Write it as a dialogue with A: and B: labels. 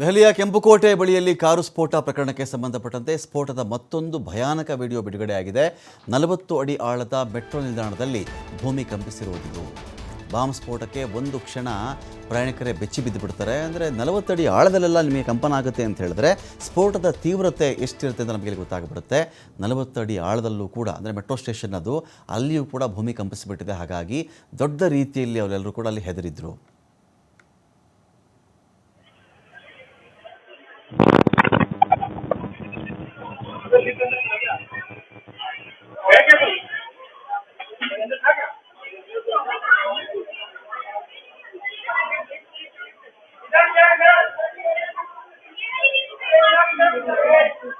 A: ದೆಹಲಿಯ ಕೆಂಪುಕೋಟೆ ಬಳಿಯಲ್ಲಿ ಕಾರು ಸ್ಫೋಟ ಪ್ರಕರಣಕ್ಕೆ ಸಂಬಂಧಪಟ್ಟಂತೆ ಸ್ಫೋಟದ ಮತ್ತೊಂದು ಭಯಾನಕ ವಿಡಿಯೋ ಬಿಡುಗಡೆಯಾಗಿದೆ ನಲವತ್ತು ಅಡಿ ಆಳದ ಮೆಟ್ರೋ ನಿಲ್ದಾಣದಲ್ಲಿ ಭೂಮಿ ಕಂಪಿಸಿರುವುದು. ಬಾಂಬ್ ಸ್ಫೋಟಕ್ಕೆ ಒಂದು ಕ್ಷಣ ಪ್ರಯಾಣಿಕರೇ ಬೆಚ್ಚಿ ಬಿದ್ದು ಬಿಡ್ತಾರೆ. ಅಂದರೆ ನಲವತ್ತಡಿ ಆಳದಲ್ಲೆಲ್ಲ ನಿಮಗೆ ಕಂಪನ ಆಗುತ್ತೆ ಅಂತ ಹೇಳಿದ್ರೆ ಸ್ಫೋಟದ ತೀವ್ರತೆ ಎಷ್ಟಿರುತ್ತೆ ಅಂತ ನಮಗೆ ಗೊತ್ತಾಗ್ಬಿಡುತ್ತೆ. ನಲವತ್ತಡಿ ಆಳದಲ್ಲೂ ಕೂಡ, ಅಂದರೆ ಮೆಟ್ರೋ ಸ್ಟೇಷನ್ ಅದು, ಅಲ್ಲಿಯೂ ಕೂಡ ಭೂಮಿ ಕಂಪಿಸಿಬಿಟ್ಟಿದೆ. ಹಾಗಾಗಿ ದೊಡ್ಡ ರೀತಿಯಲ್ಲಿ ಅವರೆಲ್ಲರೂ ಕೂಡ ಅಲ್ಲಿ ಹೆದರಿದ್ರು. Thank you.